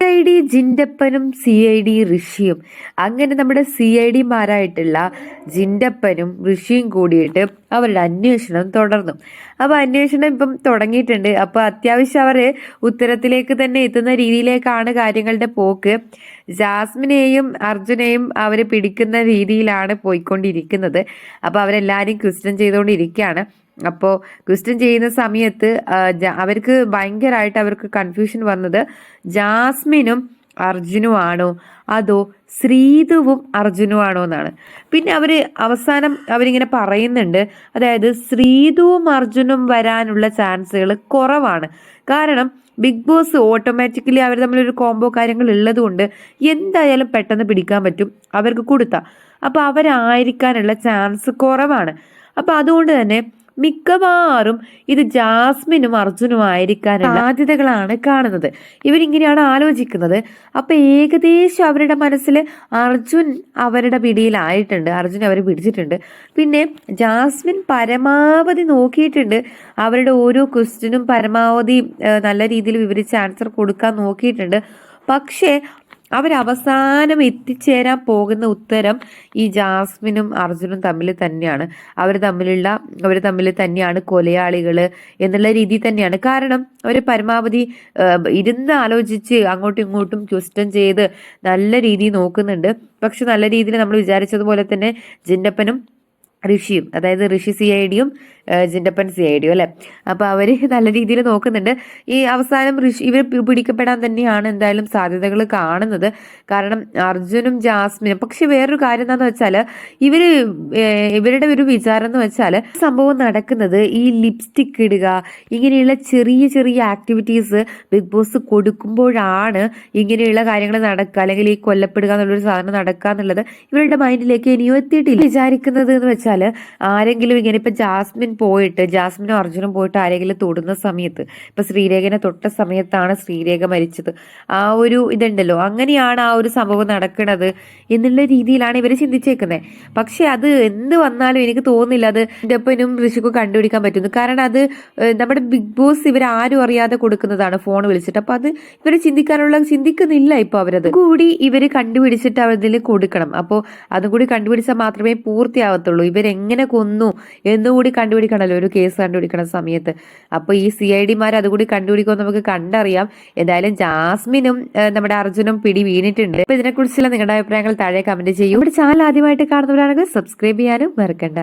I D ജിൻഡപ്പനും C I D ഋഷിയും. അങ്ങനെ നമ്മുടെ സി ഐ ഡിമാരായിട്ടുള്ള ജിൻഡപ്പനും ഋഷിയും കൂടിയിട്ട് അവരുടെ അന്വേഷണം തുടർന്നു. അപ്പോൾ അന്വേഷണം ഇപ്പം തുടങ്ങിയിട്ടുണ്ട്. അപ്പോൾ അത്യാവശ്യം അവർ ഉത്തരത്തിലേക്ക് തന്നെ എത്തുന്ന രീതിയിലേക്കാണ് കാര്യങ്ങളുടെ പോക്ക്. ജാസ്മിനെയും അർജുനെയും അവർ പിടിക്കുന്ന രീതിയിലാണ് പോയിക്കൊണ്ടിരിക്കുന്നത്. അപ്പോൾ അവരെല്ലാരും ക്വസ്റ്റ്യൻ ചെയ്തുകൊണ്ടിരിക്കുകയാണ്. അപ്പോൾ ക്വസ്റ്റ്യൻ ചെയ്യുന്ന സമയത്ത് അവർക്ക് ഭയങ്കരമായിട്ട് അവർക്ക് കൺഫ്യൂഷൻ വന്നത് ജാസ്മിനും അർജുനുമാണോ? അതോ ശ്രീതുവും അർജുനുമാണോ എന്നാണ്. പിന്നെ അവർ അവസാനം അവരിങ്ങനെ പറയുന്നുണ്ട് അതായത് ശ്രീതുവും അർജുനും വരാനുള്ള ചാൻസുകൾ കുറവാണ്. കാരണം ബിഗ് ബോസ് ഓട്ടോമാറ്റിക്കലി അവർ തമ്മിലൊരു കോംബോ കാര്യങ്ങൾ ഉള്ളത് കൊണ്ട് എന്തായാലും പെട്ടെന്ന് പിടിക്കാൻ പറ്റും അവർക്ക് കൊടുത്താൽ അപ്പോൾ അവരായിരിക്കാനുള്ള ചാൻസ് കുറവാണ്. അപ്പോൾ അതുകൊണ്ട് തന്നെ മിക്കവാറും ഇത് ജാസ്മിനും അർജുനും ആയിരിക്കാനുള്ള സാധ്യതകളാണ് കാണുന്നത്. ഇവരിങ്ങനെയാണ് ആലോചിക്കുന്നത്. അപ്പൊ ഏകദേശം അവരുടെ മനസ്സിൽ അർജുൻ അവരുടെ പിടിയിലായിട്ടുണ്ട്. അർജുൻ അവരെ പിടിച്ചിട്ടുണ്ട്. പിന്നെ ജാസ്മിൻ പരമാവധി നോക്കിയിട്ടുണ്ട്. അവരുടെ ഓരോ ക്വസ്റ്റിനും പരമാവധി നല്ല രീതിയിൽ വിവരിച്ച് ആൻസർ കൊടുക്കാൻ നോക്കിയിട്ടുണ്ട്. പക്ഷേ അവരവസാനം എത്തിച്ചേരാൻ പോകുന്ന ഉത്തരം ഈ ജാസ്മിനും അർജുനും തമ്മിൽ തന്നെയാണ്. അവർ തമ്മിലുള്ള അവർ തമ്മിൽ തന്നെയാണ് കൊലയാളികൾ എന്നുള്ള രീതി തന്നെയാണ്. കാരണം അവർ പരമാവധി ഇരുന്ന് ആലോചിച്ച് അങ്ങോട്ടും ഇങ്ങോട്ടും ക്വസ്റ്റ്യൻ ചെയ്ത് നല്ല രീതിയിൽ നോക്കുന്നുണ്ട്. പക്ഷെ നല്ല രീതിയിൽ നമ്മൾ വിചാരിച്ചതുപോലെ തന്നെ ജിന്നപ്പനും ഋഷിയും അതായത് ഋഷി സി ഐ ഡിയും ജിൻഡപ്പൻ സി ഐ ഡി അല്ലേ? അപ്പോൾ അവർ നല്ല രീതിയിൽ നോക്കുന്നുണ്ട്. ഈ അവസാനം ഋഷി ഇവർ പിടിക്കപ്പെടാൻ തന്നെയാണ് എന്തായാലും സാധ്യതകൾ കാണുന്നത്. കാരണം അർജുനും ജാസ്മിനും പക്ഷെ വേറൊരു കാര്യം എന്താണെന്ന് വെച്ചാൽ ഇവർ ഇവരുടെ ഒരു വിചാരം എന്ന് വെച്ചാൽ സംഭവം നടക്കുന്നത് ഈ ലിപ്സ്റ്റിക് ഇടുക ഇങ്ങനെയുള്ള ചെറിയ ചെറിയ ആക്ടിവിറ്റീസ് ബിഗ് ബോസ് കൊടുക്കുമ്പോഴാണ് ഇങ്ങനെയുള്ള കാര്യങ്ങൾ നടക്കുക അല്ലെങ്കിൽ ഈ കൊല്ലപ്പെടുക എന്നുള്ളൊരു സാധനം നടക്കുക എന്നുള്ളത് ഇവരുടെ മൈൻഡിലേക്ക് ഇനിയും എത്തിയിട്ടില്ല. വിചാരിക്കുന്നത് എന്ന് വെച്ചാൽ ആരെങ്കിലും ഇങ്ങനെ ഇപ്പൊ ജാസ്മിൻ പോയിട്ട് ജാസ്മിനും അർജുനും പോയിട്ട് ആരെങ്കിലും തൊടുന്ന സമയത്ത് ഇപ്പൊ ശ്രീരേഖനെ തൊട്ട സമയത്താണ് ശ്രീരേഖ മരിച്ചത്. ആ ഒരു ഇതുണ്ടല്ലോ അങ്ങനെയാണ് ആ ഒരു സംഭവം നടക്കുന്നത് എന്നുള്ള രീതിയിലാണ് ഇവർ ചിന്തിച്ചേക്കുന്നത് പക്ഷെ അത് എന്ത് വന്നാലും എനിക്ക് തോന്നുന്നില്ല അത് ഇതപ്പനും ഋഷിക്കും കണ്ടുപിടിക്കാൻ പറ്റുന്നു. കാരണം അത് നമ്മുടെ ബിഗ് ബോസ് ഇവർ ആരും അറിയാതെ കൊടുക്കുന്നതാണ് ഫോൺ വിളിച്ചിട്ട്. അപ്പൊ അത് ഇവർ ചിന്തിക്കാനുള്ള ചിന്തിക്കുന്നില്ല ഇപ്പൊ അവരത്. കൂടി ഇവർ കണ്ടുപിടിച്ചിട്ട് അവരിൽ കൊടുക്കണം. അപ്പോൾ അതും കൂടി കണ്ടുപിടിച്ചാൽ മാത്രമേ പൂർത്തിയാവത്തുള്ളൂ. ഇവരെങ്ങനെ കൊന്നു എന്നുകൂടി കണ്ടുപിടിക്കണമല്ലോ ഒരു കേസ് കണ്ടുപിടിക്കണ സമയത്ത്. അപ്പോൾ ഈ സി ഐ ഡിമാർ അതുകൂടി കണ്ടുപിടിക്കുമെന്ന് നമുക്ക് കണ്ടറിയാം. എന്തായാലും ജാസ്മിനും നമ്മുടെ അർജുനും പിടി വീണിട്ടുണ്ട്. അപ്പോൾ ഇതിനെക്കുറിച്ചുള്ള നിങ്ങളുടെ അഭിപ്രായങ്ങൾ താഴെ കമന്റ് ചെയ്യും. ഇവിടെ ചാനൽ ആദ്യമായിട്ട് കാണുന്നവരാണെങ്കിൽ സബ്സ്ക്രൈബ് ചെയ്യാനും മറക്കണ്ട.